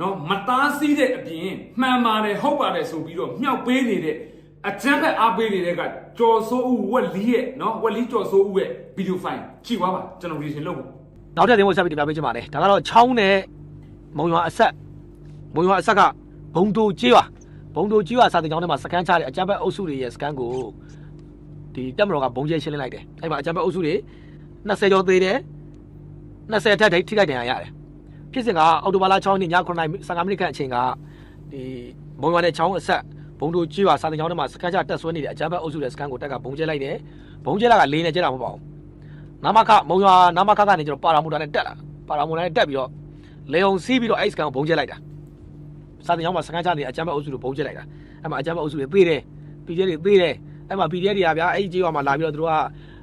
နော်မသားစည်းတဲ့အပြင်မှန်ပါတယ်ဟုတ်ပါတယ်ဆိုပြီးတော့မြောက်ပေးနေတဲ့အကြမ်းဖက်အားပေးနေတဲ့ကကြော်စိုးဦးဝက်လီရဲ့နော်ဝက်လီကြော်စိုးဦးရဲ့ဗီဒီယိုဖိုင်ကြည့်သွားပါကျွန်တော် reaction လုပ်ဖို့နောက်ထပ်တင်ဖို့ဆက်ပြီးတင်ပြပေးချင်ပါတယ်ဒါကတော့ချောင်းနဲ့မုံရွာအဆက်မုံရွာအဆက်ကဘုံတိုကြီးရွာဘုံတိုကြီးရွာစာတင်ကျောင်းထဲမှာစကန်ချတဲ့အကြမ်းဖက်အုပ်စုတွေရဲ့စကန်ကိုဒီတက်မတော်ကဘုံကျဲရှင်းလင်းလိုက်တယ်အဲ့မှာအကြမ်းဖက်အုပ်စုတွေ20ကျော်သေးတယ်20ထက်ထိခိုက်ဒဏ်ရာရတယ် ဖြစ်စဉ်ကအော်တိုဘာလ6ရက်နေ့ည9:15မိနစ်ခန့်အချိန်ကဒီမုံရွာနဲ့ချောင်းအဆက်ဘုံတိုကြီးရွာစာတင်ကျောင်းထဲမှာစကန်ချတက်ဆွဲနေတဲ့အကြမ်းဖက်အုပ်စုရဲ့စကန်ကိုတက်ကဘုံကျဲလိုက်တယ်ဘုံကျဲလာကလေးနဲ့ကျဲတာမဟုတ်ပါဘူးနာမခမုံရွာနာမခကနေကျွန်တော်ပါရာမူတာနဲ့တက်လာပါရာမူတာနဲ့တက်ပြီးတော့လေုံစီးပြီးတော့အဲ့စကန်ကိုဘုံကျဲလိုက်တာစာတင်ကျောင်းမှာစကန်ချနေအကြမ်းဖက်အုပ်စုကိုဘုံကျဲလိုက်တာအဲ့မှာအကြမ်းဖက်အုပ်စုတွေသေးတယ်ပြည်ကျဲတွေသေးတယ်အဲ့မှာ PDF တွေကဗျာအဲ့ဒီကြေးရွာမှာလာပြီးတော့သူတို့က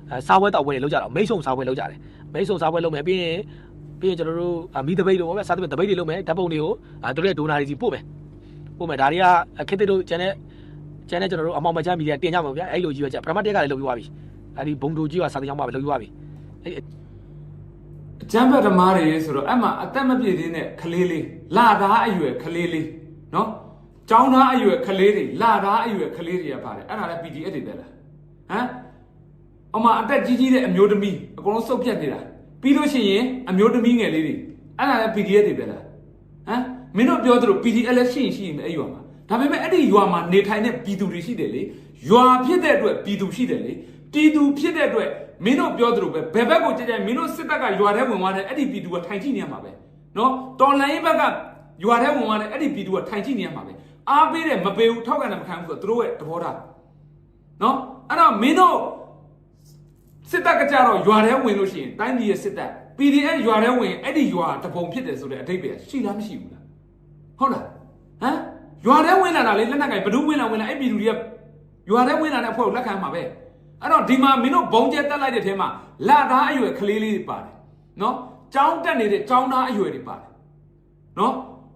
အဲစားပွဲတောက်ပွဲတွေလုပ်ကြတော့မိတ်ဆုံစားပွဲလုပ်ကြတယ်မိတ်ဆုံစားပွဲလုပ်မယ်ပြီးရင် ပြီးရင်ကျွန်တော်တို့အမီတပိတ်လို့ပေါ့ဗျာစားတပိတ်တပိတ်တွေလုပ်မယ်ဓာတ်ပုံတွေကိုအဲတို့ရဲ့ဒိုနာတွေစီပို့မယ်ပို့မယ်ဒါတွေကခက်တဲ့တို့ကျန်တဲ့ကျန်တဲ့ကျွန်တော်တို့အမောင်မချမ်းမီဒီယာတင်ကြမှာဗျာအဲ့လိုကြီးပဲကြပရမတ်တက်ကလည်းလုပ်ပြီးသွားပြီအဲ့ဒီဘုံတူကြီးကစာတင်ကျောင်းမှာပဲလုပ်ပြီးသွားပြီအဲ့အကျမ်းဖတ်ဓမ္မတွေဆိုတော့အဲ့မှာအသက်မပြည့်သေးတဲ့ကလေးလေးလာသားအရွယ်ကလေးလေးနော်ကျောင်းသားအရွယ်ကလေးတွေလာသားအရွယ်ကလေးတွေကပါတယ်အဲ့ဒါလည်း PDF တွေပဲလားဟမ်အမအသက်ကြီးကြီးတဲ့အမျိုးသမီးအကုန်လုံးစုပ်ပြတ်နေတာ ပြီးလို့ရှိရင်အမျိုးသမီးငယ်လေးတွေအဲ့ဒါလည်း PDF တွေပဲလားဟမ်မင်းတို့ပြောသလို PDF လည်းရှိရင်ရှိရင်ပဲအဲ့ရွာမှာဒါပေမဲ့အဲ့ဒီရွာမှာနေထိုင်တဲ့ပြည်သူတွေရှိတယ်လေရွာဖြစ်တဲ့အတွက်ပြည်သူရှိတယ်လေပြည်သူဖြစ်တဲ့အတွက်မင်းတို့ပြောသလိုပဲဘယ်ဘက်ကိုကြည့်ကြမင်းတို့စစ်တပ်ကရွာထဲဝင်သွားတဲ့အဲ့ဒီပြည်သူကထိုင်ကြည့်နေရမှာပဲနော်တော်လိုင်းဘက်ကရွာထဲဝင်သွားတဲ့အဲ့ဒီပြည်သူကထိုင်ကြည့်နေရမှာပဲအားပေးတယ်မပေးဘူးထောက်ကန်တယ်မခံဘူးဆိုတော့သူတို့ရဲ့သဘောထားနော်အဲ့တော့မင်းတို့ စစ်တပ်ကကြတော့ရွာထဲဝင်လို့ရှိရင်တိုင်းပြည်ရဲ့စစ်တပ် PDF ရွာထဲဝင်အဲ့ဒီရွာတပုံဖြစ်တယ်ဆိုတဲ့အဓိပ္ပာယ်ရှိလားမရှိဘူးလားဟုတ်လားဟမ်ရွာထဲဝင်လာတာလေလက်နက်ကင်ဘယ်သူဝင်လာဝင်လာအဲ့ပြည်သူတွေကရွာထဲဝင်လာတဲ့အဖွဲ့ကိုလက်ခံမှာပဲအဲ့တော့ဒီမှာမင်းတို့ဘုံကျဲတက်လိုက်တဲ့ထဲမှာလာသားအရွယ်ကလေးလေးတွေပါတယ်နော်ចောင်းတက်နေတဲ့ចောင်းသားအရွယ်တွေပါတယ်နော်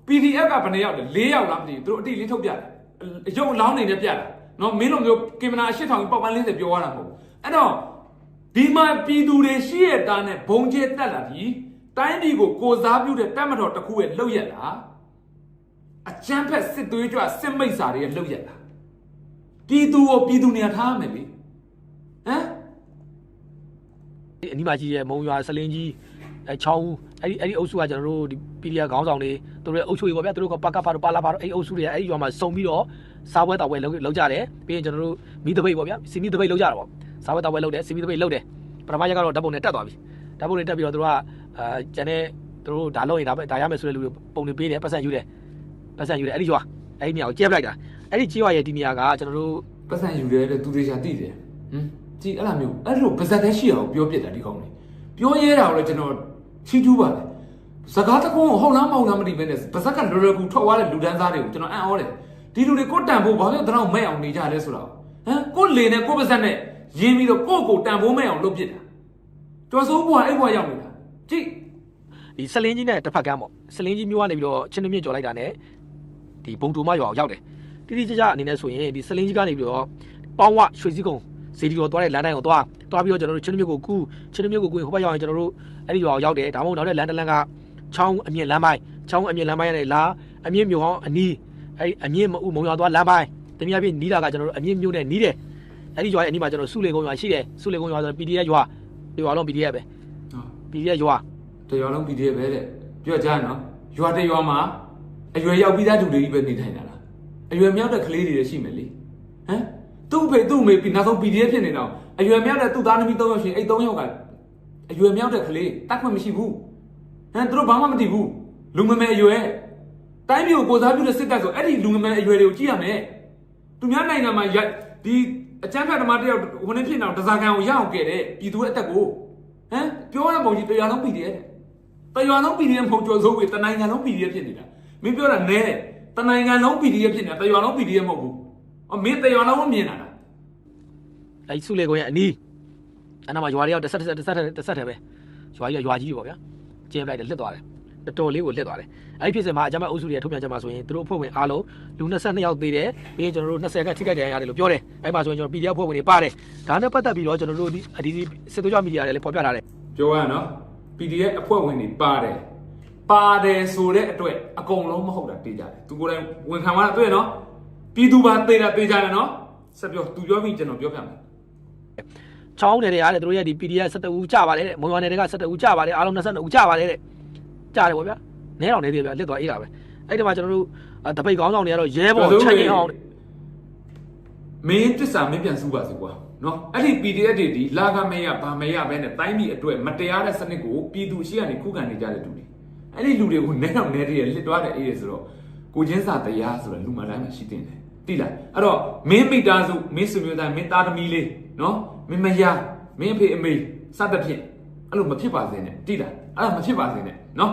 PDF ကဘယ်နှစ်ယောက်လဲ၄ယောက်လားမသိဘူးသူတို့အတိလေးထုတ်ပြတယ်အရုပ်အလောင်းနေနဲ့ပြတာနော်မင်းတို့မျိုးကင်မရာအရှစ်ထောင်ပေါက်ပန်း40ပြောရတာမဟုတ်ဘူးအဲ့တော့ ဒီမှာပြည်သူတွေရှိရတာနဲ့ဘုံကျဲတက်လာပြီတိုင်းပြည်ကိုကိုစားပြုတဲ့တပ်မတော်တစ်ခုရဲ့လှုပ်ရက်လားအချမ်းဖက်စစ်သွေးကြွစစ်မိတ်စာတွေရဲ့လှုပ်ရက်လားပြည်သူကိုပြည်သူနေရာထားရမယ်လေဟမ်အနီးမှာကြီးရဲ့မုံရွာစလင်းကြီးအဲချောင်းအဲ့ဒီအဲ့ဒီအုပ်စုကကျွန်တော်တို့ဒီ PDF ခေါင်းဆောင်တွေသူတို့ရဲ့အုပ်စုတွေပေါ့ဗျာသူတို့ကပကပါတော့ပါလာပါတော့အဲ့ဒီအုပ်စုတွေကအဲ့ဒီရွာမှာစုံပြီးတော့စားပွဲတောက်ပွဲလုပ်လုပ်ကြတယ်ပြီးရင်ကျွန်တော်တို့မီးတပိတ်ပေါ့ဗျာစီမီတပိတ်လုပ်ကြတာပေါ့ စားပွဲတောက်ပွဲလုပ်တယ်စီမီတပိတ်လုပ်တယ်ပထမရက်ကတော့ဓာတ်ပုံနဲ့တက်သွားပြီဓာတ်ပုံနဲ့တက်ပြီးတော့သူတို့ကအာကျန်တဲ့သူတို့ဒါလုပ်ရင်ဒါပဲဒါရမယ်ဆိုတဲ့လူတွေပုံတွေပေးတယ်ပတ်စံယူတယ်ပတ်စံယူတယ်အဲ့ဒီရွာအဲ့ဒီနေရာကိုကျဲပလိုက်တာအဲ့ဒီကြီးရွာရဲ့ဒီနေရာကကျွန်တော်တို့ပတ်စံယူတယ်တဲ့သူတွေရှာတိတယ်ဟမ်ကြည်အဲ့လိုမျိုးအဲ့လိုပါဇက်တဲ့ရှိအောင်ပြောပြစ်တာဒီကောင်းလေပြောရဲတာကိုလည်းကျွန်တော်ချီးကျူးပါတယ်စကားတကုန်းကိုဟုတ်လားမဟုတ်လားမသိဘဲနဲ့ပါဇက်ကလွယ်လွယ်ကူထွက်သွားတဲ့လူဒန်းသားတွေကိုကျွန်တော်အံ့ဩတယ်ဒီလူတွေကိုတန်ဖို့ဘာလို့တတော့မဲ့အောင်နေကြလဲဆိုတော့ဟမ်ကိုလေနဲ့ကိုပါဇက်နဲ့ ရင်းပြီးတော့ကိုကိုတန်ဖို့မဲ့အောင်လုပ်ပြစ်တာကျော်စိုးဘွားအဲ့ဘွားရောက်နေတာကြည့်ဒီစလင်းကြီးနဲ့တစ်ဖက်ကမ်းပေါ့စလင်းကြီးမျိုးကနေပြီးတော့ချင်းနှမြင့်ကြော်လိုက်တာနဲ့ဒီဘုံတူမရွာကိုရောက်တယ်တိတိကျကျအနေနဲ့ဆိုရင်ဒီစလင်းကြီးကနေပြီးတော့ပေါင်းဝရွှေစည်းကုန်းဇေဒီတော်သွားတဲ့လမ်းတိုင်းကိုသွားသွားပြီးတော့ကျွန်တော်တို့ချင်းနှမြင့်ကိုကူးချင်းနှမြင့်ကိုကူးရင်ဟိုဘက်ရောက်ရင်ကျွန်တော်တို့အဲ့ဒီရွာကိုရောက်တယ်ဒါမှမဟုတ်နောက်တဲ့လမ်းတစ်လမ်းကချောင်းအမြင့်လမ်းပိုင်းချောင်းအမြင့်လမ်းပိုင်းနဲ့လာအမြင့်မြို့ဟောင်းအနီးအဲ့ဒီအမြင့်မဥမုံရွာသွားလမ်းပိုင်းတနည်းအားဖြင့်နီးတာကကျွန်တော်တို့အမြင့်မြို့နဲ့နီးတယ် အဲ့ဒီရွာရဲ့အနီးမှာကျွန်တော်စုလေကုန်းရွာရှိတယ်စုလေကုန်းရွာဆို PDF ရွာရွာလုံး PDF ပဲ PDF ရွာတရွာလုံး PDF ပဲတဲ့ပြောကြနော်ရွာတရွာမှာအရွယ်ရောက်ပြီးသားလူတွေကြီးပဲနေထိုင်တာလားအရွယ်မြောက်တဲ့ကလေးတွေလည်းရှိမယ်လေဟမ်သူ့အဖေသူ့အမေပြီးနောက်ဆုံး PDF ဖြစ်နေတော့အရွယ်မြောက်တဲ့သူ့သားသမီး၃ယောက်ရှင်အဲ့၃ယောက်ကအရွယ်မြောက်တဲ့ကလေးတတ်ခွင့်မရှိဘူးဟမ်သူတို့ဘာမှမသိဘူးလူငယ်မယ်အရွယ်တိုင်းပြည်ကိုကိုစားပြုတဲ့စစ်တပ်ဆိုအဲ့ဒီလူငယ်မယ်အရွယ်တွေကိုကြည့်ရမယ်သူများနိုင်ငံမှာရဒီ အကြမ်းဖက်ဓမ္မတယောက်ဟိုနေ့ဖြစ်နေတော့တစားကန်ကိုရအောင်ကဲတဲ့ပြည်သူရဲ့အသက်ကိုဟမ်ပြောရတဲ့ပုံကြီးတရားလုံး PDF တဲ့တရွာလုံး PDF မဟုတ်ကြော်စိုးဝေတနိုင်ငံလုံး PDF ဖြစ်နေတာမင်းပြောတာနဲတယ်တနိုင်ငံလုံး PDF ဖြစ်နေတာတရွာလုံး PDF မဟုတ်ဘူးအော်မင်းတရွာလုံးမမြင်တာလားအဲ့ဒီစုလေကုန်းရဲ့အနီးအဲ့နာမှာရွာတွေရောက်တစ်ဆက်တစ်ဆက်တစ်ဆက်တစ်ဆက်တည်းပဲရွာကြီးကရွာကြီးပဲပေါ့ဗျာကျဲပလိုက်တယ်လစ်သွားတယ် တော်တော်လေးကိုလစ်သွားတယ်အဲ့ဒီဖြစ်စဉ်မှာအကြမ်းဖက်အုပ်စုတွေထုတ်ပြန်ချက်မှာဆိုရင်သူတို့အဖွဲ့ဝင်အားလုံးလူ22ယောက်သေးတယ်ပြီးရင်ကျွန်တော်တို့20ကထိခိုက်ဒဏ်ရာရတယ်လို့ပြောတယ်အဲ့မှာဆိုရင်ကျွန်တော် PDF အဖွဲ့ဝင်တွေပါတယ်ဒါနဲ့ပတ်သက်ပြီးတော့ကျွန်တော်တို့ဒီဒီစစ်သွေးကြွမီဒီယာတွေလည်းဖော်ပြထားတယ်ပြောရနော် PDF အဖွဲ့ဝင်တွေပါတယ်ပပါတယ်ဆိုတဲ့အတွက်အကုန်လုံးမဟုတ်တာတေးကြတယ်သူကိုယ်တိုင်ဝန်ခံသွားတာတွေ့ရနော်ပြည်သူပါတေးတာတေးကြတယ်နော်ဆက်ပြောသူပြောပြီးကျွန်တော်ပြောပြမယ်ချောင်းနယ်တွေကလည်းသူတို့ရဲ့ဒီ PDF 17ဦးကြပါတယ်တဲ့မွန်ရွာနယ်တွေက17ဦးကြပါတယ်အားလုံး22ဦးကြပါတယ်တဲ့ ကြတယ်ပေါ့ဗျာနဲတော်နေသေးဗျာလက်သွားအေးတာပဲအဲ့ဒီမှာကျွန်တော်တို့တပိတ်ကောင်းဆောင်တွေကတော့ရဲဘော်ချက်ရင်အောင်မင်းတစ္ဆာမင်းပြန်စုပါစေကွာနော်အဲ့ဒီ PDF တွေဒီလာကမဲရဗာမဲရပဲနဲ့တိုင်းပြည်အတွက်မတရားတဲ့စနစ်ကိုပြည်သူရှိကနေခုခံနေကြတဲ့လူတွေအဲ့ဒီလူတွေကိုနဲတော့နဲတည်းရလစ်သွားတဲ့အေးရဆိုတော့ကိုချင်းစာတရားဆိုတော့လူမတိုင်းမှာရှိတင်တယ်တိလားအဲ့တော့မင်းမိသားစုမင်းဆွေမျိုးသားမင်းသားသမီးလေးနော်မင်းမယားမင်းအဖေအမေစသဖြင့်အဲ့လိုမဖြစ်ပါစေနဲ့တိလား အဲ့ဒါမဖြစ်ပါစေနဲ့နော်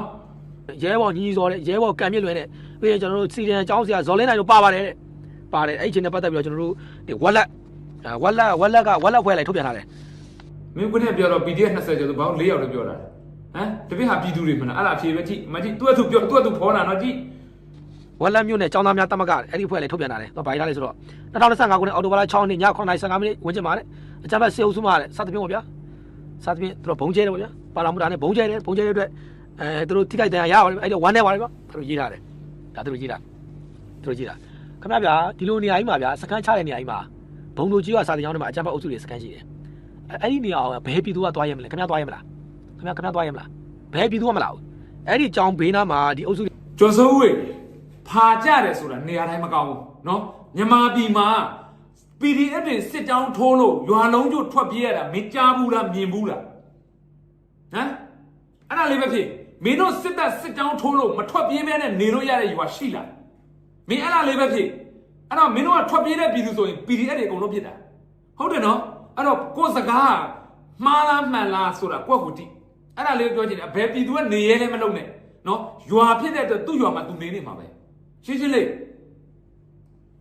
ရဲဘော်ညီစော်တဲ့ရဲဘော်ကံမြင့်လွင်တဲ့ပြီးရင်ကျွန်တော်တို့စီဒန်အကြောင်းဆရာဇော်လင်းနိုင်တို့ပါပါတယ်တဲ့ပါတယ်အဲ့ဒီချင်းနဲ့ပတ်သက်ပြီးတော့ကျွန်တော်တို့ဒီဝက်လက်ဝက်လက်ဝက်လက်ကဝက်လက်ဖွဲ့လိုက်ထုတ်ပြန်ထားတယ်မင်းကနဲ့ပြောတော့ PDF 20ကျော်ဆိုဘာလို့4ယောက်လည်းပြောတာဟမ်တပည့်ဟာပြည်သူတွေမလားအဲ့ဒါအဖြေပဲကြည့်မကြည့်သူကသူပြောသူကသူဖော်တာနော်ကြည့်ဝက်လက်မြို့နယ်ចောင်းသားများတမကအဲ့ဒီဖွဲ့လိုက်ထုတ်ပြန်ထားတယ်တော့ဗိုင်းထားလေဆိုတော့2025ခုနှစ်အောက်တိုဘာလ6ရက်နေ့ည9:15မိနစ်ဝန်းကျင်မှာတဲ့အကြမ်းဖက်စေအုပ်စုမှာတဲ့စသဖြင့်ပေါ့ဗျာစသဖြင့်သူတို့ဘုံကျဲတယ်ပေါ့ဗျာ ပါလာမှုတာနဲ့ဘုံကျဲတယ်ဘုံကျဲတဲ့အတွက်အဲသူတို့ထိခိုက်ဒဏ်ရာရပါတယ်အဲ့တော့ဝမ်းနေပါတယ်ဗျာသူတို့ရေးထားတယ်ဒါသူတို့ရေးတာသူတို့ရေးတာခင်ဗျာဗျာဒီလိုနေရာကြီးမှာဗျာစကန်ချတဲ့နေရာကြီးမှာဘုံတို့ကြီးကစာတင်ကျောင်းထဲမှာအကြမ်းဖက်အုပ်စုတွေစကန်ရှိတယ်အဲ့ဒီနေရာကဘယ်ပြည်သူကသွားရမလဲခင်ဗျာသွားရမလားခင်ဗျာခင်ဗျာသွားရမလားဘယ်ပြည်သူကမလာဘူးအဲ့ဒီကျောင်းဘေးနားမှာဒီအုပ်စုကျော်စိုးဝေဖာကြတယ်ဆိုတာနေရာတိုင်းမကောင်းဘူးနော်မြန်မာပြည်မှာ PDF တွေစစ်ကြောင်းထိုးလို့ရွာလုံးကျွတ်ထွက်ပြေးရတာမင်းကြားဘူးလားမြင်ဘူးလား ဟမ်အဲ့ဒါလေးပဲဖြစ်မင်းတို့စစ်တပ်စစ်ကြောင်းထိုးလို့မထွက်ပြေးမဲနဲ့နေလို့ရတဲ့ရွာရှိလားမင်းအဲ့ဒါလေးပဲဖြစ်အဲ့တော့မင်းတို့ကထွက်ပြေးတဲ့ပြည်သူဆိုရင် PDF တွေအကုန်လုံးဖြစ်တာဟုတ်တယ်နော်အဲ့တော့ကိုယ်စကားမှားလားမှန်လားဆိုတာကိုယ့်ကိုတိအဲ့ဒါလေးပြောချင်တယ်ဘယ်ပြည်သူကနေရဲလဲမလုပ်နဲ့နော်ရွာဖြစ်တဲ့အတွက်သူ့ရွာမှာသူနေနေမှာပဲရှင်းရှင်းလေး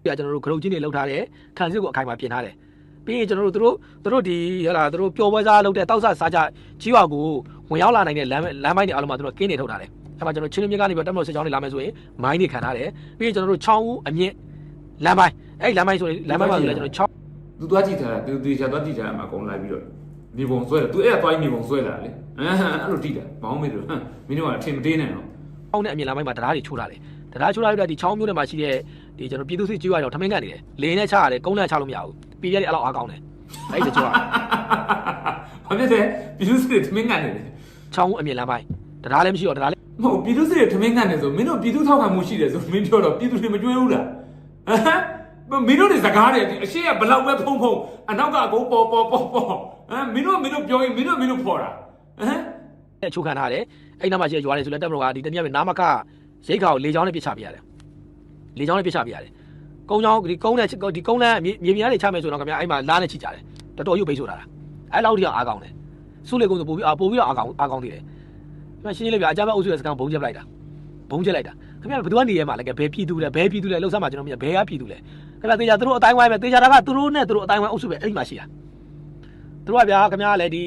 ပြကျွန်တော်တို့ဂရုတ်ချင်းတွေလောက်ထားတယ်ခံစစ်ကိုအခိုင်အမာပြင်ထားတယ် ပြီးရင်ကျွန်တော်တို့တို့တို့ဒီဟလာတို့ပျော်ပွဲစားလုပ်တဲ့တောက်ဆစားကြကြီးရွာကိုဝင်ရောက်လာနိုင်တဲ့လမ်းလမ်းပိုင်းတွေအားလုံးမှာတို့ကင်းနေထုတ်ထားတယ်အဲမှာကျွန်တော်ချင်းချင်းမြကနေပြီးတက်မလို့စစ်ကြောင်းတွေလာမယ်ဆိုရင်မိုင်းတွေခံထားတယ်ပြီးရင်ကျွန်တော်တို့ချောင်းဦးအမြင့်လမ်းပိုင်းအဲ့လမ်းပိုင်းဆိုရင်လမ်းပိုင်းမှာဆိုရင်ကျွန်တော်ချောင်းသူသွားကြည့်ထားတာသူတေချာသွားကြည့်ထားတာမှာအကုန်လိုက်ပြီးတော့မြေပုံဆွဲတယ်သူအဲ့ဒါသွားမြေပုံဆွဲလာလေအဟမ်းအဲ့လိုတိတာဘောင်းမေးတယ်ဟမ်မင်းတို့ကအထင်မသေးနဲ့နော်အောင်းနဲ့အမြင့်လမ်းပိုင်းမှာတရားတွေချိုးထားတယ်တရားချိုးထားပြီးတော့ဒီချောင်းမျိုးတွေမှာရှိတဲ့ဒီကျွန်တော်ပြည်သူစစ်ကြီးရွာတော့ထမင်းကန်နေတယ်လေနဲ့ချရတယ်ကုန်းနဲ့ချလို့မရဘူး ပြည်ရဲတွေအဲ့လောက်အားကောင်းတယ်အဲ့ဒီချိုးရဘာဖြစ်လဲပြည်သူစစ်ထမင်းကန်နေတယ်ချောင်းဦးအမြင့်လမ်းပိုင်းတရားလည်းမရှိတော့တရားလည်းမဟုတ်ပြည်သူစစ်ထမင်းကန်နေဆိုမင်းတို့ပြည်သူထောက်ခံမှုရှိတယ်ဆိုမင်းပြောတော့ပြည်သူတွေမကြွေးဘူးလားဟမ်မင်းတို့တွေစကားတွေအရှိကဘလောက်ပဲဖုံဖုံအနောက်ကအကုန်ပေါ်ပေါ်ပေါ်ပေါ်ဟမ်မင်းတို့မင်းတို့ပြောရင်မင်းတို့မင်းတို့ဖော်တာဟမ်နဲ့ချိုးခံထားတယ်အဲ့နောက်မှာရှိတဲ့ရွာတွေဆိုလည်းတက်မလို့ကဒီတနည်းအားဖြင့်နာမကရိတ်ခါကိုလေချောင်းနဲ့ပြစ်ချပြရတယ်လေချောင်းနဲ့ပြစ်ချပြရတယ် ကုန်းချောင်းဒီကုန်းနဲ့ဒီကုန်းလမ်းမြေမြေပြင်ကနေချမယ်ဆိုတော့ခင်ဗျာအဲ့မှာလာနဲ့ချိကြတယ်တော်တော်ရုပ်ပိတ်ဆိုတာအဲ့လောက်ထိအောင်အားကောင်းတယ်စုလေကုန်းဆိုပို့ပြီးပို့ပြီးတော့အားကောင်းအားကောင်းသေးတယ်ခင်ဗျာရှင်းရှင်းလေးပြအကြမ်းဖက်အုပ်စုရဲ့စကန်ဘုံချက်လိုက်တာဘုံချက်လိုက်တာခင်ဗျာဘယ်သူကနေရဲမှာလဲကဲဘယ်ပြည်သူလဲဘယ်ပြည်သူလဲလှုပ်ရှားမှာကျွန်တော်မြင်ဘယ်ကပြည်သူလဲခင်ဗျာတေချာသူတို့အတိုင်းဝိုင်းပဲတေချာတာကသူတို့နဲ့သူတို့အတိုင်းဝိုင်းအုပ်စုပဲအဲ့ဒီမှာရှိတာသူတို့ကဗျာခင်ဗျာလည်းဒီ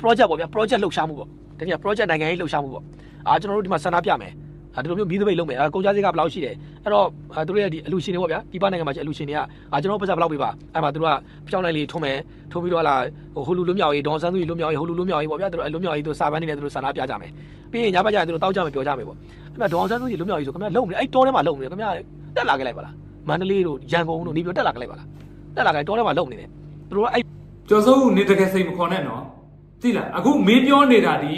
project ပေါ့ဗျာ project လှုပ်ရှားမှုပေါ့တကယ် project နိုင်ငံရေးလှုပ်ရှားမှုပေါ့အာကျွန်တော်တို့ဒီမှာဆန္ဒပြမယ် အာဒီလိုမျိုးမီးသပိတ်လုပ်မယ်အာကုန်ကြစည်ကဘယ်လောက်ရှိတယ်အဲ့တော့အာသူတို့ရဲ့ဒီအလူရှင်တွေပေါ့ဗျာဒီပနိုင်ငံမှာရှိအလူရှင်တွေကအာကျွန်တော်ပတ်စပ်ဘယ်လောက်ပေးပါအဲ့မှာသူတို့ကပြောင်းလိုက်လေးထုံးမယ်ထုံးပြီးတော့လာဟိုဟိုလူလွတ်မြောက်ရေးဒေါန်ဆန်းသူကြီးလွတ်မြောက်ရေးဟိုလူလွတ်မြောက်ရေးပေါ့ဗျာသူတို့အလွတ်မြောက်ရေးသူစာပန်းနေနဲ့သူတို့ဆန္ဒပြကြမယ်ပြီးရင်ညဘက်ကျရင်သူတို့တောက်ကြမယ်ပြောကြမယ်ပေါ့အဲ့မှာဒေါန်ဆန်းသူကြီးလွတ်မြောက်ရေးဆိုခင်ဗျာလုံနေအဲ့တောထဲမှာလုံနေခင်ဗျာတက်လာခဲ့လိုက်ပါလားမန္တလေးတို့ရန်ကုန်တို့နေပြီးတက်လာခဲ့လိုက်ပါလားတက်လာခဲ့တောထဲမှာလုံနေတယ်သူတို့ကအဲ့ကျော်စိုးဦးနေတကယ်စိတ်မခေါ်နဲ့နော်သိလားအခုမင်းပြောနေတာဒီ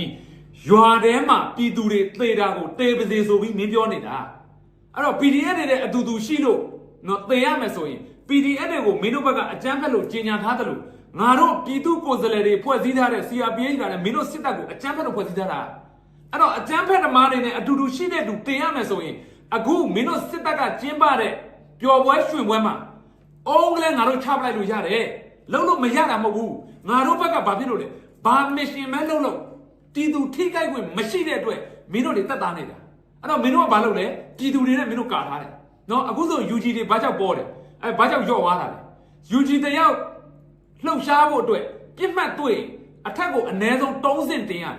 ရွာထဲမှာပြည်သူတွေသေတာကိုသေပါစေဆိုပြီးမင်းပြောနေတာအဲ့တော့ PDF တွေတဲ့အတူတူရှိလို့နော်သေရမယ်ဆိုရင် PDF တွေကိုမင်းတို့ဘက်ကအကြမ်းဖက်လို့ကြီးညာထားတယ်လို့ငါတို့ပြည်သူကိုယ်စားလှယ်တွေဖွဲ့စည်းထားတဲ့ CRPH ကလည်းမင်းတို့စစ်တပ်ကိုအကြမ်းဖက်လို့ဖွဲ့စည်းထားတာအဲ့တော့အကြမ်းဖက်သမားတွေနဲ့အတူတူရှိတဲ့သူသေရမယ်ဆိုရင်အခုမင်းတို့စစ်တပ်ကကျင်းပတဲ့ပျော်ပွဲရွှင်ပွဲမှာအုံးကလေးငါတို့ချပလိုက်လို့ရတယ်လုံးလို့မရတာမဟုတ်ဘူးငါတို့ဘက်ကဘာဖြစ်လို့လဲဘာမစ်ရှင်မဲလုံးလို့ တီသူထိခိုက်ခွင့်မရှိတဲ့အတွက်မင်းတို့တွေတက်သားနေတာအဲ့တော့မင်းတို့ကဘာလုပ်လဲပြည်သူတွေနဲ့မင်းတို့ကာထားတယ်နော်အခုဆို UG တွေဘာကြောက်ပေါ်တယ်အဲဘာကြောက်ယော့သွားတာလဲ UG တယောက်လှုပ်ရှားဖို့အတွက်ပြစ်မှတ်တွေ့အထက်ကိုအ ਨੇ ဆုံး3ဆင့်တင်ရတယ်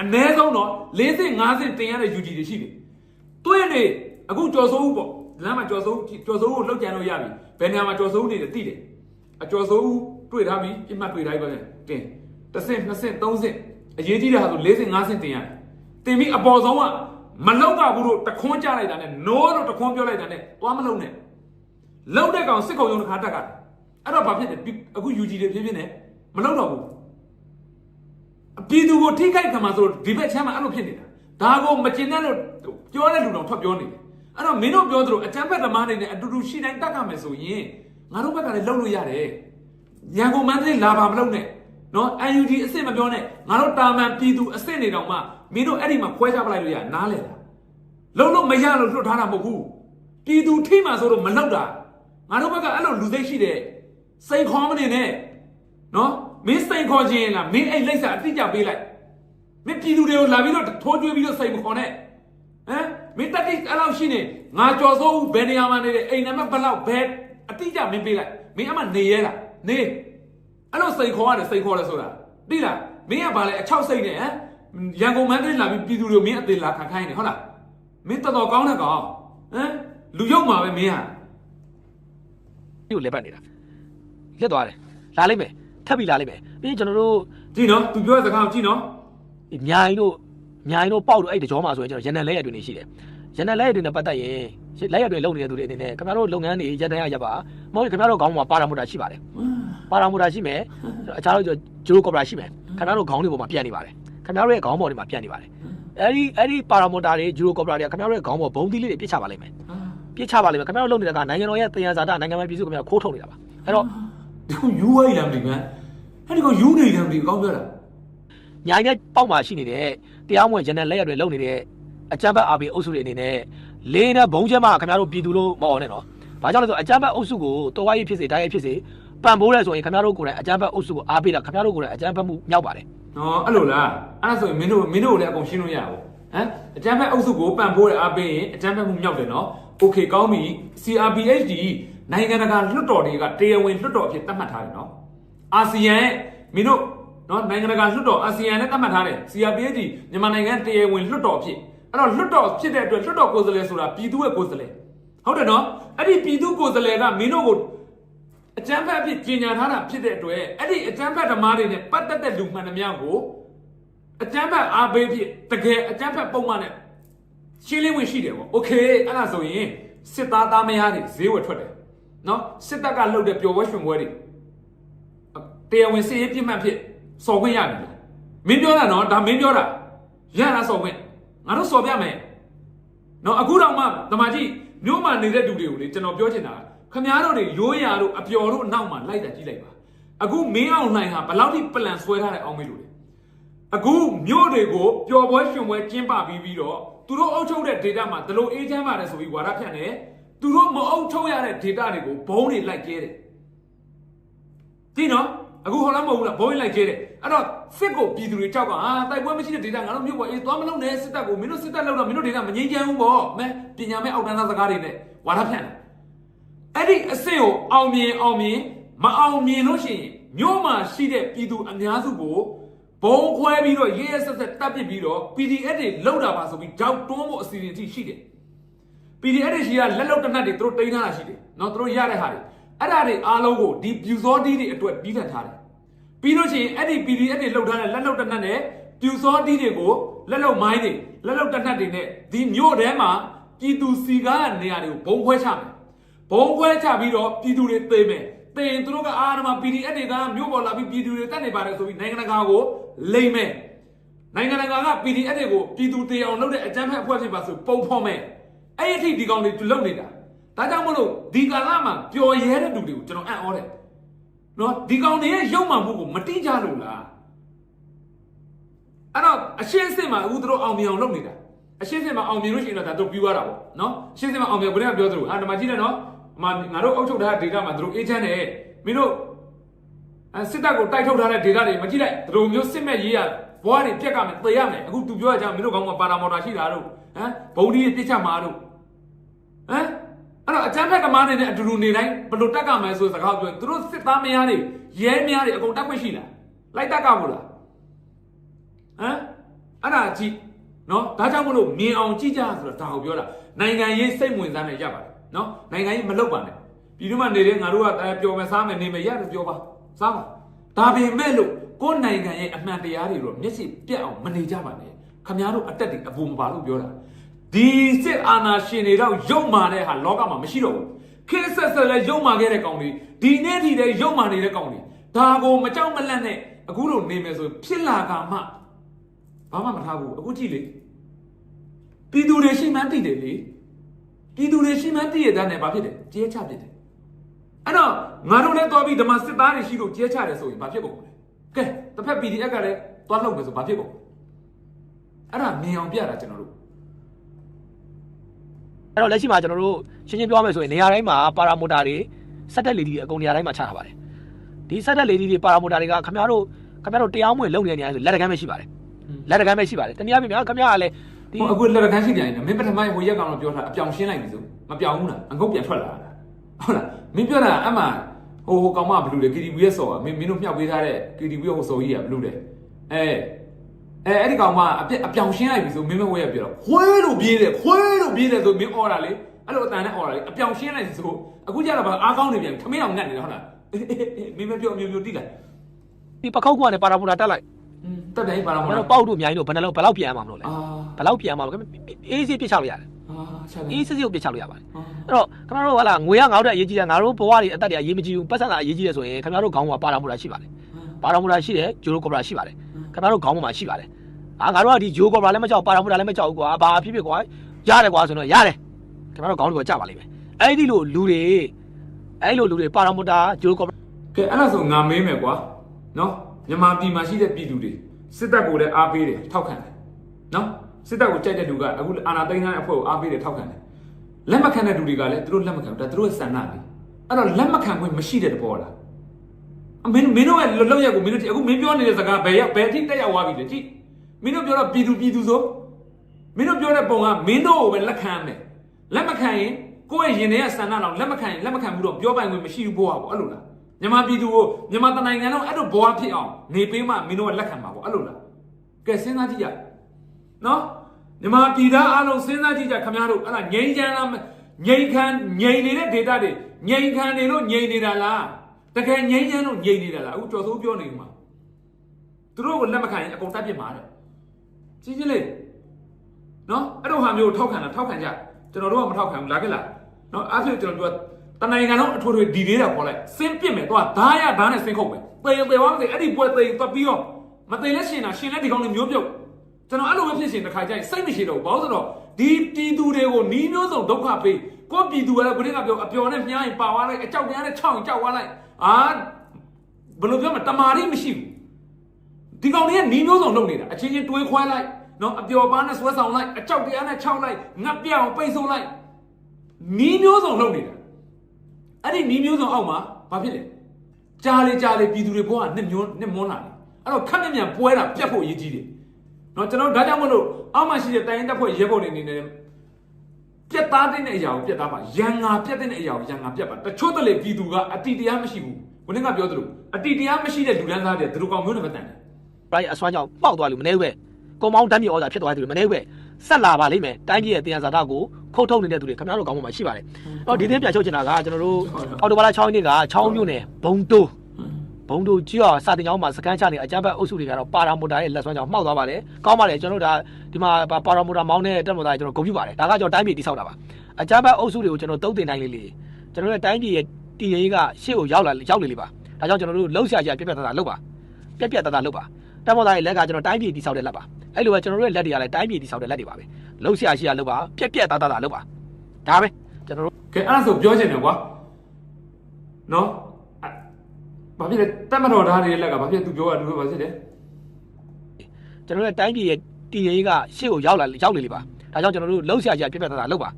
အ ਨੇ ဆုံးတော့4ဆင့်5ဆင့်တင်ရတဲ့ UG တွေရှိတယ်တွေ့နေအခုကြော်စိုးဦးပေါ့လမ်းမှာကြော်စိုးကြော်စိုးဦးကိုလှုပ်ကြံလို့ရပြီဘယ်နေရာမှာကြော်စိုးဦးနေတယ်သိတယ်အကြော်စိုးဦးတွေ့ထားပြီပြတ်မှတ်တွေ့ထားပြီပဲတင်တစ်ဆင့်နှစ်ဆင့်သုံးဆင့် အရေးကြီးတာဆို၄ဆင့်၅ဆင့်တင်ရတယ်တင်ပြီးအပေါ်ဆုံးကမလောက်ပါဘူးလို့တခွန်းကြလိုက်တာနဲ့နိုးတော့တခွန်းပြောလိုက်တာနဲ့သွားမလုံးနဲ့လုံးတဲ့ကောင်စစ်ခုံရုံတစ်ခါတက်ကအဲ့တော့ဘာဖြစ်လဲအခု UG တွေဖြစ်ဖြစ်နေမလောက်တော့ဘူးပြည်သူကိုထိခိုက်ခံမှာဆိုလို့ဒီဘက်ချမ်းမှာအဲ့လိုဖြစ်နေတာဒါကိုမကျင်တဲ့လို့ပြောတဲ့လူတော်ထွက်ပြောနေတယ်အဲ့တော့မင်းတို့ပြောသလိုအကြမ်းဖက်သမားတွေနဲ့အတူတူရှိတိုင်းတတ်ရမယ်ဆိုရင်ငါတို့ဘက်ကလည်းလုပ်လို့ရတယ်ရန်ကုန်မန္တလေးလာပါမလုပ်နဲ့ နော် UNG အစ်စ်မပြောနဲ့ငါတို့တာမန်ပြည်သူအစ်စ်နေတော့မှမင်းတို့အဲ့ဒီမှာခွဲခြားပလိုက်လို့ရနားလေလားလုံးလုံးမရလို့လွတ်ထားတာမဟုတ်ဘူးပြည်သူထိမှဆိုတော့မလောက်တာငါတို့ဘက်ကအဲ့လိုလူစိတ်ရှိတယ်စိန်ခေါ်မနေနဲ့နော်မင်းစိန်ခေါ်ခြင်းလားမင်းအဲ့လိမ့်စာအတိအကျပေးလိုက်မင်းပြည်သူတွေကိုလာပြီးတော့ထိုးကျွေးပြီးတော့စိန်မခေါ်နဲ့ဟမ်မင်းတတိအဲ့လောက်ရှိနေငါကြော်စိုးဘယ်နေရာမှာနေတယ်အိမ်နံပါတ်ဘယ်လောက်ဘယ်အတိအကျမင်းပေးလိုက်မင်းအမှနေရဲလားနေ အဲ့လိုစိန်ခေါ်ရတယ်စိန်ခေါ်လဲဆိုတာသိလားမင်းကဘာလဲအချောက်စိတ်နဲ့ဟမ်ရန်ကုန်မန္တလေးလာပြီးပြည်သူတွေကိုမင်းအသေးလာခံခိုင်းနေဟုတ်လားမင်းတော်တော်ကောင်းတဲ့ကောင်ဟမ်လူရုပ်မှာပဲမင်းဟာဒီကိုလက်ပတ်နေတာလက်သွားတယ်လာလိုက်မယ်ထပ်ပြီးလာလိုက်မယ်ပြီးရင်ကျွန်တော်တို့ကြည့်နော်သူပြောတဲ့စကားကိုကြည့်နော်မြိုင်တို့မြိုင်တို့ပေါက်တို့အဲ့တကြောမှာဆိုရင်ကျွန်တော်ရန်နံလက်ရတွေနေရှိတယ်ရန်နံလက်ရတွေနဲ့ပတ်သက်ရင်လက်ရတွေလုံနေတဲ့သူတွေအနေနဲ့ခင်ဗျားတို့လုပ်ငန်းတွေရန်တန်းရရပါမဟုတ်ခင်ဗျားတို့ခေါင်းမှာပါရာမိုတာရှိပါတယ် ပါရာမိုတာရှိမယ်အခြားတို့ဂျိုးကော်ပရာရှိမယ်ခင်ဗျားတို့ခေါင်းတွေပေါ်မှာပြန့်နေပါတယ်ခင်ဗျားတို့ရဲ့ခေါင်းပေါ်တွေမှာပြန့်နေပါတယ်အဲ့ဒီအဲ့ဒီပါရာမိုတာတွေဂျိုးကော်ပရာတွေကခင်ဗျားတို့ရဲ့ခေါင်းပေါ်ဘုံသီးလေးတွေပြစ်ချပါလိမ့်မယ်ပြစ်ချပါလိမ့်မယ်ခင်ဗျားတို့လုပ်နေတာကနိုင်ငံတော်ရဲ့တရားစာတနိုင်ငံမှာပြည်စုခင်ဗျားခိုးထုတ်နေတာပါအဲ့တော့ဒီကိုယူဝိုင်းလာမသိဘူးဟမ်အဲ့ဒီကိုယူနေတယ်မသိဘူးကောင်းပြောတာညာနဲ့ပေါက်မှာရှိနေတဲ့တရားမဝင်ဂျန်နယ်လက်ရတွေလုံနေတဲ့အကြမ်းဖက်အာဘီအုပ်စုတွေအနေနဲ့လေးနဲ့ဘုံကျဲမှာခင်ဗျားတို့ပြည်သူလို့မဟုတ်နဲ့နော်။ဘာကြောင့်လဲဆိုအကြမ်းဖက်အုပ်စုကိုတော်ဝါရေးဖြစ်စေတိုင်းရေးဖြစ်စေ ပံ့ပိုးတယ်ဆိုရင်ခင်ဗျားတို့ကိုယ်တိုင်အကြမ်းဖက်အုပ်စုကိုအားပေးတာခင်ဗျားတို့ကိုယ်တိုင်အကြမ်းဖက်မှုမြောက်ပါတယ်။နော်အဲ့လိုလားအဲ့ဒါဆိုရင်မင်းတို့မင်းတို့ကိုလည်းအကုန်ရှင်းလို့ရပါဘူး။ဟမ်အကြမ်းဖက်အုပ်စုကိုပံ့ပိုးတယ်အားပေးရင်အကြမ်းဖက်မှုမြောက်တယ်နော်။ Okay ကောင်းပြီ CRPHD နိုင်ငံတကာလွှတ်တော်တွေကတရားဝင်လွှတ်တော်အဖြစ်သတ်မှတ်ထားတယ်နော်။အာဆီယံမင်းတို့နော်နိုင်ငံတကာလွှတ်တော်အာဆီယံနဲ့သတ်မှတ်ထားတယ် CRPH မြန်မာနိုင်ငံတရားဝင်လွှတ်တော်ဖြစ်အဲ့တော့လွှတ်တော်ဖြစ်တဲ့အတွက်လွှတ်တော်ကိုယ်စားလှယ်ဆိုတာပြည်သူ့ရဲ့ကိုယ်စားလှယ်ဟုတ်တယ်နော်အဲ့ဒီပြည်သူ့ကိုယ်စားလှယ်ကမင်းတို့ကို အကြမ်းဖက်အဖြစ်ကြီးညာထားတာဖြစ်တဲ့အတွက်အဲ့ဒီအကြမ်းဖက်ဓမ္မတွေနဲ့ပတ်သက်တဲ့လူမှန်သမျှကိုအကြမ်းဖက်အားပေးဖြစ်တကယ်အကြမ်းဖက်ပုံမှန်နဲ့ရှင်းလင်းဝင်ရှိတယ်ပေါ့โอเคအဲ့ဒါဆိုရင်စစ်သားသားမယားတွေဈေးဝယ်ထွက်တယ်နော်စစ်တပ်ကလှုပ်တဲ့ပျော်ပွဲရွှင်ပွဲတွေတရားဝင်စစ်ရေးပြစ်မှတ်ဖြစ်စော်ခွင့်ရပြီလားမင်းပြောတာနော်ဒါမင်းပြောတာရတာစော်ခွင့်ငါတို့စော်ပြမယ်နော်အခုတော့မှတမကြီးမြို့မှာနေတဲ့လူတွေကိုလေကျွန်တော်ပြောချင်တာက ခမားတို့တွေရိုးရာတို့အပျော်တို့အနောက်မှာလိုက်တာကြည့်လိုက်ပါအခုမင်းအောင်လှိုင်ဟာဘယ်လောက်ထိပလန်ဆွဲထားတဲ့အောင်မေးလို့လေအခုမြို့တွေကိုပျော်ပွဲရွှင်ပွဲကျင်းပပြီးပြီးတော့သူတို့အုပ်ချုပ်တဲ့ data မှာဒလို့အေးချမ်းပါတယ်ဆိုပြီးဝါဒဖြန့်တယ်သူတို့မအုပ်ချုပ်ရတဲ့ data တွေကိုဘုံတွေလိုက်ကျဲတယ်ဒီနော်အခုဟောလားမဟုတ်ဘူးလားဘုံတွေလိုက်ကျဲတယ်အဲ့တော့စစ်ကိုပြည်သူတွေကြောက်ကအာတိုက်ပွဲမရှိတဲ့ data ငါတို့မြို့ပေါ်အေးသွားမလုံးနဲ့စစ်တပ်ကိုမင်းတို့စစ်တပ်လောက်တော့မင်းတို့ data မငြိမ်းချမ်းဘူးပေါ့မဲပညာမဲ့အောက်တန်းသားစကားတွေနဲ့ဝါဒဖြန့်တယ် အဲ့ဒီအစစ်ကိုအောင်မြင်အောင်မြင်မအောင်မြင်လို့ရှိရင်မြို့မှာရှိတဲ့ပြည်သူအများစုကိုဘုံခွဲပြီးတော့ရဲရဲစက်စက်တပ်ပစ်ပြီးတော့ PDF တွေလောက်တာပါဆိုပြီးကြောက်တွန်းဖို့အစီအစဉ်အထိရှိတယ် PDF တွေရှိရလက်လောက်တနတ်တွေသူတို့တိန်းထားတာရှိတယ်နော်သူတို့ရတဲ့ဟာတွေအဲ့ဒါတွေအားလုံးကိုဒီပြူစောတီးတွေအတွက်ပြီးခံထားတယ်ပြီးလို့ရှိရင်အဲ့ဒီ PDF တွေလောက်ထားတဲ့လက်လောက်တနတ်နဲ့ပြူစောတီးတွေကိုလက်လောက်မိုင်းတွေလက်လောက်တနတ်တွေနဲ့ဒီမြို့ထဲမှာပြည်သူစီကားနေရာတွေကိုဘုံခွဲချမယ် ဘုံခွဲချပြီးတော့ပြည်သူတွေသေမယ်သေရင်သူတို့ကအာရမ PDF တွေကမြို့ပေါ်လာပြီးပြည်သူတွေတက်နေပါတယ်ဆိုပြီးနိုင်ငံတကာကိုလိမ့်မယ်နိုင်ငံတကာက PDF တွေကိုပြည်သူတေအောင်လုပ်တဲ့အကြမ်းဖက်အဖွဲ့ဖြစ်ပါဆိုပုံဖော်မယ်အဲ့ဒီအထိဒီကောင်တွေလုပ်နေတာဒါကြောင့်မလို့ဒီကာလမှာပျော်ရဲတဲ့လူတွေကိုကျွန်တော်အံ့ဩတယ်နော်ဒီကောင်တွေရဲ့ရုပ်မှန်မှုကိုမတိကြလို့လားအဲ့တော့အရှင်းအစစ်မှာအခုတို့အောင်မြင်အောင်လုပ်နေတာအရှင်းအစစ်မှာအောင်မြင်လို့ရှိရင်တော့ဒါတို့ပြီးသွားတာပေါ့နော်အရှင်းအစစ်မှာအောင်မြင်ဘယ်နဲ့ပြောသလိုအာဒီမှာကြည့်နေနော် အမငါတို့အုပ်ချုပ်ထားတဲ့ data မှာတို့ agent နဲ့မင်းတို့အဲစစ်တပ်ကိုတိုက်ထုတ်ထားတဲ့ data တွေမကြည့်လိုက်တို့မျိုးစစ်မဲ့ရေးရဘွားတွေပြက်ကမယ်သေရမယ်အခု तू ပြောရကြမင်းတို့ကောင်းမှာပါရာမော်တာရှိတာတို့ဟမ်ဘုံဒီပြစ်ချက်မှာတို့ဟမ်အဲ့တော့အချမ်းဖက်ကမားနေတဲ့အတူတူနေတိုင်းဘယ်လိုတက်ကမယ်ဆိုစကားပြောရင်တို့စစ်သားမယားတွေရဲမယားတွေအကုန်တက်ခွင့်ရှိလားလိုက်တက်ကမို့လားဟမ်အဲ့ဒါကြည့်နော်ဒါကြောင့်မလို့မြင်အောင်ကြည့်ကြဆိုတော့ဒါကိုပြောတာနိုင်ငံရေးစိတ်ဝင်စားနေရပါတယ် နော်နိုင်ငံရေးမလုပ်ပါနဲ့ပြည်သူ့မနေတဲ့ငါတို့ကအဲပျော်မယ်စားမယ်နေမယ်ရတယ်ပျော်ပါစားပါဒါပေမဲ့လို့ကိုယ်နိုင်ငံရဲ့အမှန်တရားတွေတော့မျက်စိပြတ်အောင်မနေကြပါနဲ့ခမားတို့အတက်တွေအပူမပါလို့ပြောတာဒီစစ်အာဏာရှင်တွေတော့ရုပ်မာတဲ့ဟာလောကမှာမရှိတော့ဘူးခေတ်ဆက်ဆက်လဲရုပ်မာခဲ့တဲ့ကောင်တွေဒီနေ့ထိလည်းရုပ်မာနေတဲ့ကောင်တွေဒါကိုမကြောက်မလန့်နဲ့အခုလိုနေမယ်ဆိုဖြစ်လာကမှဘာမှမထားဘူးအခုကြည့်လေပြည်သူတွေရှိမှန်းသိတယ်လေ ပြည်သူတွေရှိမှန်းသိရတဲ့နဲ့ဘာဖြစ်တယ်ကျဲချဖြစ်တယ်အဲ့တော့ငါတို့လည်းတော်ပြီးဓမ္မစစ်သားတွေရှိလို့ကျဲချတယ်ဆိုရင်ဘာဖြစ်ကုန်လဲကဲတစ်ဖက် PDF ကလည်းသွားလှုပ်မယ်ဆိုဘာဖြစ်ကုန်အဲ့ဒါမြင်အောင်ပြတာကျွန်တော်တို့အဲ့တော့လက်ရှိမှာကျွန်တော်တို့ရှင်းရှင်းပြောရမယ်ဆိုရင်နေရာတိုင်းမှာပါရာမိုတာတွေစက်တက်လေဒီတွေအကုန်နေရာတိုင်းမှာချထားပါတယ်ဒီစက်တက်လေဒီတွေပါရာမိုတာတွေကခင်ဗျားတို့ခင်ဗျားတို့တရားမဝင်လုပ်နေတဲ့နေရာဆိုလက်တကမ်းပဲရှိပါတယ်လက်တကမ်းပဲရှိပါတယ်တနည်းအားဖြင့်များခင်ဗျားကလည်း ဒီဟိုအခုလက်ရခန်းရှိပြန်နေမင်းပထမဟိုရက်ကောင်တော့ပြောထားအပြောင်ရှင်းလိုက်ပြီဆိုမပြောင်ဘူးလားအငုတ်ပြန်ထွက်လာတာဟုတ်လားမင်းပြောတာအမှဟိုဟိုကောင်မဘလူးလေ KTV ရဲ့စော်မင်းမင်းတို့မြောက်ပေးထားတဲ့ KTV ဟိုစော်ကြီးကဘလူးလေအဲအဲအဲ့ဒီကောင်မအပြက်အပြောင်ရှင်းလိုက်ပြီဆိုမင်းမဝဲရပြောတော့ခွဲလို့ပြေးတယ်ခွဲလို့ပြေးတယ်ဆိုမင်းអော်တာလေအဲ့လိုအတန်နဲ့អော်တာလေအပြောင်ရှင်းလိုက်ဆိုအခုကျတော့ဗာအားကောင်းနေပြန်ခမင်းအောင်ငတ်နေတာဟုတ်လားမင်းမပြောအမျိုးမျိုးတိလိုက်ဒီပခောက်ကွာနဲ့ပါရာမိုတာတက်လိုက်တက်တိုင်းပါတော့မကျွန်လားတော်ပေါက်တို့အများကြီးတို့ဘယ်နှလုံးဘယ်လောက်ပြန်ရမှာမလို့လဲအာ ဘယ်လောက်ပြန်ရမှာမလို့အေးစစ်ပြစ်ချလို့ရတယ်အာချက်တယ်အေးစစ်စစ်ကိုပြစ်ချလို့ရပါတယ်အဲ့တော့ခင်ဗျားတို့ဟာလာငွေရငါတို့အရေးကြီးတယ်ငါတို့ဘဝတွေအသက်တွေအရေးမကြီးဘူးပတ်စံသာအရေးကြီးတယ်ဆိုရင်ခင်ဗျားတို့ခေါင်းကပါရာမိုတာရှိပါတယ်ပါရာမိုတာရှိတယ်ဂျိုလိုကော်ပရာရှိပါတယ်ခင်ဗျားတို့ခေါင်းပေါ်မှာရှိပါတယ်အာငါတို့ကဒီဂျိုကော်ပရာလည်းမကြောက်ပါရာမိုတာလည်းမကြောက်ဘူးကွာဘာဖြစ်ဖြစ်ကွာရတယ်ကွာဆိုတော့ရတယ်ခင်ဗျားတို့ခေါင်းတွေကကြပါလိမ့်မယ်အဲ့ဒီလိုလူတွေအဲ့လိုလူတွေပါရာမိုတာဂျိုလိုကော်ပရာကဲအဲ့ဒါဆိုငါမေးမယ်ကွာနော်မြန်မာပြည်မှာရှိတဲ့ပြည်သူတွေစစ်တပ်ကိုလည်းအားပေးတယ်ထောက်ခံတယ်နော် စစ်တပ်ကိုကြိုက်တဲ့လူကအခုအာဏာသိမ်းထားတဲ့အဖွဲ့ကိုအားပေးတယ်ထောက်ခံတယ်လက်မခံတဲ့လူတွေကလည်းသူတို့လက်မခံဘူးဒါသူတို့ရဲ့ဆန္ဒလေအဲ့တော့လက်မခံခွင့်မရှိတဲ့တဘောလားအမင်းမင်းတို့ရဲ့လောက်ရက်ကိုမင်းတို့အခုမင်းပြောနေတဲ့စကားဘယ်ရောက်ဘယ်အထိတက်ရောက်သွားပြီလဲကြည့်မင်းတို့ပြောတော့ပြည်သူပြည်သူဆိုမင်းတို့ပြောတဲ့ပုံကမင်းတို့ကိုပဲလက်ခံမယ်လက်မခံရင်ကိုယ့်ရဲ့ရင်ထဲကဆန္ဒတော့လက်မခံရင်လက်မခံဘူးတော့ပြောပိုင်ခွင့်မရှိဘူးဘောပေါ့အဲ့လိုလားမြန်မာပြည်သူကိုမြန်မာတနိုင်ငံလုံးအဲ့လိုဘဝဖြစ်အောင်နေပေးမှမင်းတို့ကလက်ခံပါပေါ့အဲ့လိုလားကဲစဉ်းစားကြည့်ရနော် မြန်မာပြည်သားအားလုံးစဉ်းစားကြည့်ကြခင်ဗျားတို့အဲ့ဒါငြိမ်းချမ်းလားငြိမ်းခံငြိမ်နေတဲ့ data တွေငြိမ်ခံနေလို့ငြိမ်နေတာလားတကယ်ငြိမ်းချမ်းလို့ငြိမ်နေတာလားအခုကြော်စိုးပြောနေမှာသူတို့ကိုလက်မခံရင်အကုန်တတ်ပြစ်မှာတဲ့ကြည့်ကြည့်လေနော်အဲ့လိုဟာမျိုးထောက်ခံတာထောက်ခံကြကျွန်တော်တို့ကမထောက်ခံဘူးလားကြလားနော်အဲ့ဒါကျွန်တော်တို့ကတနိုင်ငံလုံးအထွေထွေဒီလေးတာခေါ်လိုက်စင်းပြစ်မယ်သွားဓာရဓာနဲ့စင်းခုတ်မယ်တေတေဝါမသိအဲ့ဒီပွဲတေသွားပြီးတော့မသိလဲရှင်တာရှင်လဲဒီကောင်းလေးမျိုးပြုတ် ကျွန်တော်အဲ့လိုပဲဖြစ်ရှင်တစ်ခါကျရင်စိတ်မရှိတော့ဘူးဘာလို့ဆိုတော့ဒီပြည်သူတွေကိုနီးမျိုးစုံဒုက္ခပေးကိုပြည်သူကလည်းကိုယ်ကပြောအပျော်နဲ့မြားရင်ပါသွားလိုက်အကြောက်တရားနဲ့ခြောက်ရင်ကြောက်သွားလိုက်အာဘယ်လိုပြောမလဲတမာရီမရှိဘူးဒီကောင်လေးကနီးမျိုးစုံလုပ်နေတာအချင်းချင်းတွေးခွဲလိုက်နော်အပျော်ပါနဲ့ဆွဲဆောင်လိုက်အကြောက်တရားနဲ့ခြောက်လိုက်ငတ်ပြောင်ပိတ်ဆို့လိုက်နီးမျိုးစုံလုပ်နေတာအဲ့ဒီနီးမျိုးစုံအောက်မှာဘာဖြစ်လဲကြားလေကြားလေပြည်သူတွေဘဝကနှစ်မျိုးနှစ်မွန်းလာတယ်အဲ့တော့ခက်မြက်မြန်ပွဲတာပြတ်ဖို့အရေးကြီးတယ် နော်ကျွန်တော်ဒါကြောင့်မလို့အောက်မှာရှိတဲ့တိုင်းရင်းတပ်ဖွဲ့ရဲဘော်တွေအနေနဲ့ပြက်သားတဲ့အရာကိုပြက်သားပါရန်ငါပြက်တဲ့အရာကိုရန်ငါပြက်ပါတချို့တလေပြည်သူကအတိတရားမရှိဘူးခုနကပြောသလိုအတိတရားမရှိတဲ့လူလန်းသားတွေသူတို့ကောင်မျိုးနဲ့မတန်ဘူး right အစွမ်းကြောင့်ပေါက်သွားလို့မနေဘူးပဲကွန်ပေါင်းတမ်းမြေဩဇာဖြစ်သွားတယ်လို့မနေဘူးပဲဆက်လာပါလိမ့်မယ်တိုင်းပြည်ရဲ့တင်ရစာတာကိုဖုတ်ထုတ်နေတဲ့သူတွေခင်ဗျားတို့ကောင်းမှမရှိပါတယ်။အော်ဒီသင်းပြချုပ်ချင်တာကကျွန်တော်တို့အော်တိုဘားလာ6ရက်နေ့ကချောင်းမြို့နယ်ဘုံတိုး ဘုံတိုးကြီးအောင်စာတင်ကျောင်းမှာစကန်ချနေအကြမ်းဖက်အုပ်စုတွေကတော့ပါရာမိုတာရဲ့လက်စွမ်းကြောင့်မှောက်သွားပါတယ်ကောင်းပါတယ်ကျွန်တော်တို့ဒါဒီမှာပါရာမိုတာမောင်းတဲ့တက်မိုတာကျွန်တော်ဂုဏ်ပြုပါတယ်ဒါကကျွန်တော်တိုင်းပြည်တိဆောက်တာပါအကြမ်းဖက်အုပ်စုတွေကိုကျွန်တော်တုံးတင်နိုင်လေးလေးကျွန်တော်တို့တိုင်းပြည်ရဲ့တည်ရေးကရှေ့ကိုရောက်လာရောက်လေလေပါဒါကြောင့်ကျွန်တော်တို့လှုပ်ရှားကြပြက်ပြက်သားသားလှုပ်ပါပြက်ပြက်သားသားလှုပ်ပါတမောသားရဲ့လက်ကကျွန်တော်တိုင်းပြည်တိဆောက်တဲ့လက်ပါအဲ့လိုပဲကျွန်တော်တို့ရဲ့လက်တွေကလည်းတိုင်းပြည်တိဆောက်တဲ့လက်တွေပါပဲလှုပ်ရှားရှိရလှုပ်ပါပြက်ပြက်သားသားသားလှုပ်ပါဒါပဲကျွန်တော်တို့ကဲအဲ့ဒါဆိုပြောချင်တယ်ကွာနော်အဲ့ ဘာဖြစ်လဲတက်မတော်သားတွေရဲ့လက်ကဘာဖြစ်သူပြောတာသူပြောဘာဖြစ်လဲ ကျွန်တော်တို့ရဲ့တိုင်းပြည်ရဲ့တည်ရေးကရှေ့ကိုရောက်လာရောက်လေလေပါဒါကြောင့်ကျွန်တော်တို့လှုပ်ရှားရှိရပြက်ပြက်သားသားလှုပ်ပါ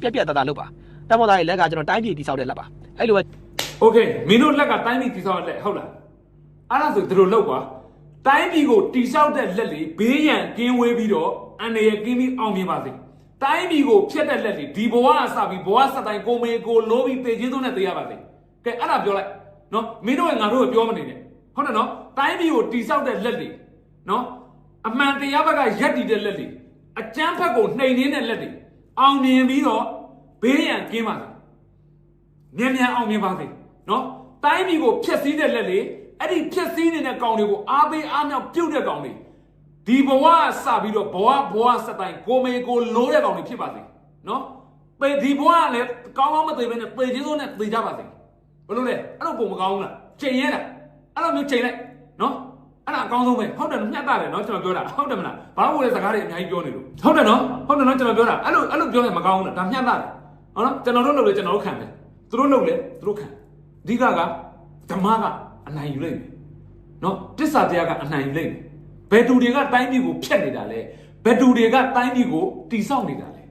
ပြက်ပြက်သားသားလှုပ်ပါတမောသားရဲ့လက်ကကျွန်တော်တိုင်းပြည်တိဆောက်တဲ့လက်ပါအဲ့လိုပဲ โอเคမင်းတို့လက်ကတိုင်းပြည်တိဆောက်တဲ့လက်ဟုတ်လားအဲ့ဒါဆိုသူတို့လောက်ကွာတိုင်းပြည်ကိုတိဆောက်တဲ့လက်လေးဘေးရန်ကင်းဝေးပြီးတော့အန္တရာယ်ကင်းပြီးအောင်မြင်ပါစေတိုင်းပြည်ကိုဖျက်တဲ့လက်လေးဒီဘဝအစပြီးဘဝဆက်တိုင်းကိုမေကိုလိုပြီးတေချင်းသွင်းနဲ့တေးရပါစေကဲအဲ့ဒါပြောလိုက် နော်မင်းတို့ကငါတို့ကပြောမနေနဲ့ဟုတ်တယ်နော်တိုင်းပြည်ကိုတိဆောက်တဲ့လက်လေးနော်အမှန်တရားဘက်ကရက်တည်တဲ့လက်လေးအကျမ်းဖက်ကိုနှိမ်နေတဲ့လက်လေးအောင်မြင်ပြီးတော့ဘေးရန်ကင်းပါစေမြန်မြန်အောင်မြင်ပါစေနော်တိုင်းပြည်ကိုဖျက်ဆီးတဲ့လက်လေအဲ့ဒီဖျက်ဆီးနေတဲ့ကောင်တွေကိုအားပေးအားမြောက်ပြုတ်တဲ့ကောင်တွေဒီဘဝစပြီးတော့ဘဝဘဝစတိုင်ကိုမေကိုလိုးတဲ့ကောင်တွေဖြစ်ပါစေနော်ပေဒီဘဝကလည်းကောင်းကောင်းမသိဘဲနဲ့ပေချင်းစိုးနဲ့သိကြပါစေ ဘယ်လိုလဲအဲ့လိုပုံမကောင်းဘူးလားချိန်ရဲတာအဲ့လိုမျိုးချိန်လိုက်နော်အဲ့ဒါအကောင်းဆုံးပဲဟုတ်တယ်မျှတာတယ်နော်ကျွန်တော်ပြောတာဟုတ်တယ်မလားဘာလို့လဲစကားတွေအများကြီးပြောနေလို့ဟုတ်တယ်နော်ဟုတ်တယ်နော်ကျွန်တော်ပြောတာအဲ့လိုအဲ့လိုပြောရင်မကောင်းဘူးလားဒါမျှတာတယ်ဟုတ်နော်ကျွန်တော်တို့လုပ်လေကျွန်တော်တို့ခံတယ်သူတို့လုပ်လေသူတို့ခံအဓိကကဓမ္မကအနိုင်ယူလိုက်မယ်နော်တစ္ဆာတရားကအနိုင်ယူလိုက်မယ်ဘယ်သူတွေကတိုင်းပြည်ကိုဖျက်နေတာလဲဘယ်သူတွေကတိုင်းပြည်ကိုတိဆောက်နေတာလဲ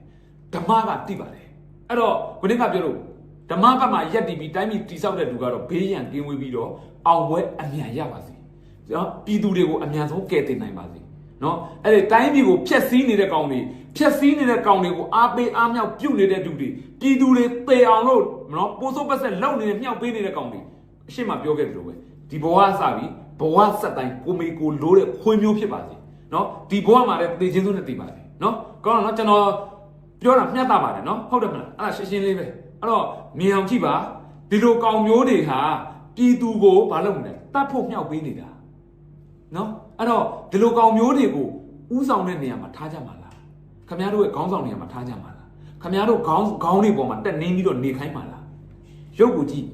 ဓမ္မကတိပါတယ်အဲ့တော့ခုနကပြောလို့ ဓမ္မကမှရက်တည်ပြီးတိုင်းပြည်တိဆောက်တဲ့လူကတော့ဘေးရန်ကင်းဝေးပြီးတော့အောင်ပွဲအမြန်ရပါစေနော်ပြည်သူတွေကိုအမြန်ဆုံးကယ်တင်နိုင်ပါစေနော်အဲ့ဒီတိုင်းပြည်ကိုဖျက်ဆီးနေတဲ့ကောင်တွေဖျက်ဆီးနေတဲ့ကောင်တွေကိုအားပေးအားမြောက်ပြုတ်နေတဲ့လူတွေပြည်သူတွေပေအောင်လို့နော်ပိုးစိုးပတ်ဆက်လောက်နေတဲ့မြောက်ပေးနေတဲ့ကောင်တွေအရှိမပြောခဲ့တယ်လို့ပဲဒီဘဝစပြီးဘဝဆက်တိုင်းကိုမေကိုလိုးတဲ့ခွေးမျိုးဖြစ်ပါစေနော်ဒီဘဝမှာလည်းသေခြင်းစုနဲ့တည်ပါစေနော်ကောင်းတော့နော်ကျွန်တော်ပြောတာမျှတပါတယ်နော်ဟုတ်တယ်မလားအဲ့ဒါရှင်းရှင်းလေးပဲ အဲ့တော့မြင်အောင်ကြည့်ပါဒီလိုကောင်မျိုးတွေဟာပြည်သူကိုမလုပ်နဲ့တတ်ဖို့မြောက်ပေးနေတာနော်အဲ့တော့ဒီလိုကောင်မျိုးတွေကိုဥဆောင်တဲ့နေရာမှာထားကြမှာလားခမရတို့ရဲ့ခေါင်းဆောင်နေရာမှာထားကြမှာလားခမရတို့ခေါင်းခေါင်းတွေပေါ်မှာတက်နေပြီးတော့နေခိုင်းမှာလားရုပ်ကိုကြည့်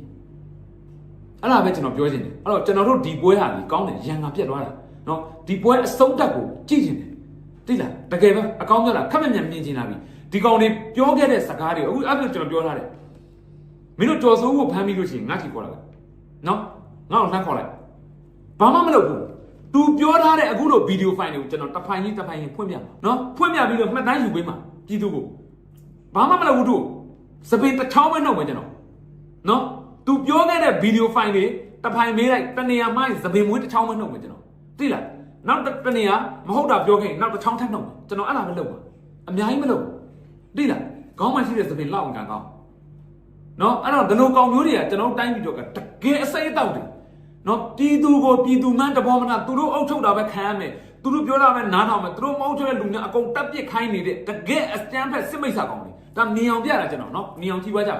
အဲ့ဒါပဲကျွန်တော်ပြောချင်တယ်အဲ့တော့ကျွန်တော်တို့ဒီပွဲဟာဒီကောင်းတယ်ရန်ငါပြတ်သွားတာနော်ဒီပွဲအစုံတက်ကိုကြည့်ချင်တယ်သိလားတကယ်ပဲအကောင်းပြောတာခက်မမြန်မြင်ချင်တာပြီဒီကောင်တွေပြောခဲ့တဲ့စကားတွေအခုအဲ့ဒါကျွန်တော်ပြောထားတယ် မင်းတို့ကြော်စိုးကိုဖမ်းပြီးလို့ရှိရင်ငါ့ထီခေါ်လာတယ်နော်ငါ့ကိုနှမ်းခေါ်လိုက်ဘာမှမလုပ်ဘူး။ तू ပြောထားတဲ့အခုလိုဗီဒီယိုဖိုင်တွေကိုကျွန်တော်တစ်ဖိုင်ကြီးတစ်ဖိုင်ကြီးဖွင့်ပြမှာနော်ဖွင့်ပြပြီးတော့မှတ်တမ်းယူပေးမှာပြည်သူကိုဘာမှမလုပ်ဘူးသူစပင်တစ်ချောင်းပဲနှုတ်မယ်ကျွန်တော်နော် तू ပြောခဲ့တဲ့ဗီဒီယိုဖိုင်တွေတစ်ဖိုင်မေးလိုက်တနေရာမှစပင်မွေးတစ်ချောင်းပဲနှုတ်မယ်ကျွန်တော်သိလားနောက်တစ်တနေရာမဟုတ်တာပြောခဲ့ရင်နောက်တစ်ချောင်းထပ်နှုတ်မယ်ကျွန်တော်အဲ့ဒါပဲလုပ်ပါအများကြီးမလုပ်ဘူးသိလားခေါင်းမှရှိတဲ့စပင်လောက်အောင်ကန်ကောင်း နော်အဲ့တော့ဒီလိုကောင်မျိုးတွေကကျွန်တော်တို့တိုင်းပြည်တော့ကတကယ်အစိမ့်အတောက်တယ်နော်ပြည်သူကိုပြည်သူမှန်းတဘောမနာသူတို့အုပ်ချုပ်တာပဲခံရမယ်သူတို့ပြောတာပဲနားထောင်မယ်သူတို့မအုပ်ချုပ်တဲ့လူများအကုန်တက်ပစ်ခိုင်းနေတဲ့တကယ်အစတန်ဖက်စစ်မိတ်ဆာကောင်တွေဒါနေအောင်ပြတာကျွန်တော်နော်နေအောင်ကြည့်ပါကြပါ